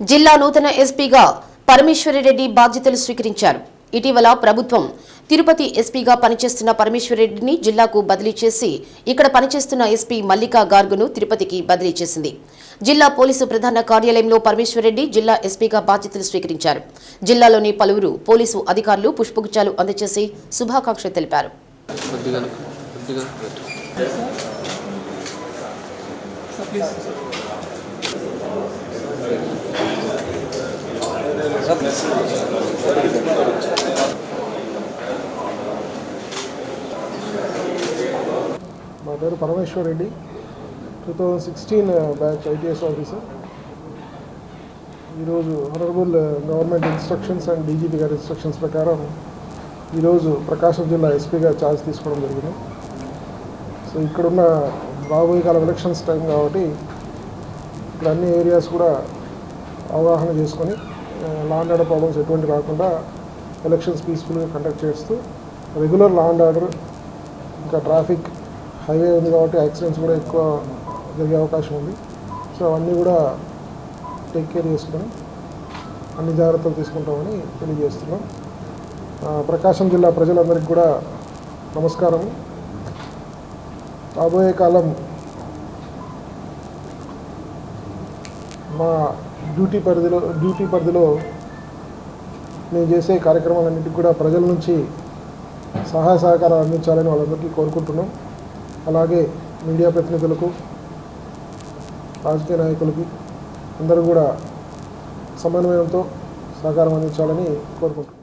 జిల్లా నూతన ఎస్పీగా పరమేశ్వరిరెడ్డి బాధ్యతలు స్వీకరించారు. ఇటీవల ప్రభుత్వం తిరుపతి ఎస్పీగా పనిచేస్తున్న పరమేశ్వరరెడ్డిని జిల్లాకు బదిలీ చేసి ఇక్కడ పనిచేస్తున్న ఎస్పీ మల్లికా గార్గును తిరుపతికి బదిలీ చేసింది. జిల్లా పోలీసు ప్రధాన కార్యాలయంలో పరమేశ్వరరెడ్డి జిల్లా ఎస్పీగా బాధ్యతలు స్వీకరించారు. జిల్లాలోని పలువురు పోలీసు అధికారులు పుష్పగుచ్చాలు అందజేసి శుభాకాంక్షలు తెలిపారు. Thank you. మా పేరు Parameshwar Reddy. Two thousand sixteen batch ITS officer ఈరోజు honourable government instructions and DGP గారి ఇన్స్ట్రక్షన్స్ ప్రకారం ఈరోజు ప్రకాశం జిల్లా ఎస్పీగా ఛార్జ్ తీసుకోవడం జరిగింది. సో ఇక్కడున్న రాబోయే కాలం ఎలక్షన్స్ టైం కాబట్టి ఇక్కడ అన్ని ఏరియాస్ కూడా అవగాహన చేసుకొని లా అండ్ ఆర్డర్ ప్రాబ్లమ్స్ ఎటువంటి రాకుండా ఎలక్షన్స్ పీస్ఫుల్గా కండక్ట్ చేస్తూ రెగ్యులర్ లా అండ్ ఆర్డర్ ఇంకా ట్రాఫిక్ హైవే ఉంది కాబట్టి యాక్సిడెంట్స్ కూడా ఎక్కువ జరిగే అవకాశం ఉంది. సో అవన్నీ కూడా టేక్ కేర్ చేసుకొని అన్ని జాగ్రత్తలు తీసుకుంటామని తెలియజేస్తున్నాం. ప్రకాశం జిల్లా ప్రజలందరికీ కూడా నమస్కారం రాబోయే కాలం మా డ్యూటీ పరిధిలో డ్యూటీ పరిధిలో మేము చేసే కార్యక్రమాలన్నింటికి కూడా ప్రజల నుంచి సహాయ సహకారాలు అందించాలని వాళ్ళందరికీ కోరుకుంటున్నాం. అలాగే మీడియా ప్రతినిధులకు రాజకీయ నాయకులకి అందరూ కూడా సమన్వయంతో సహకారం అందించాలని కోరుకుంటున్నాం.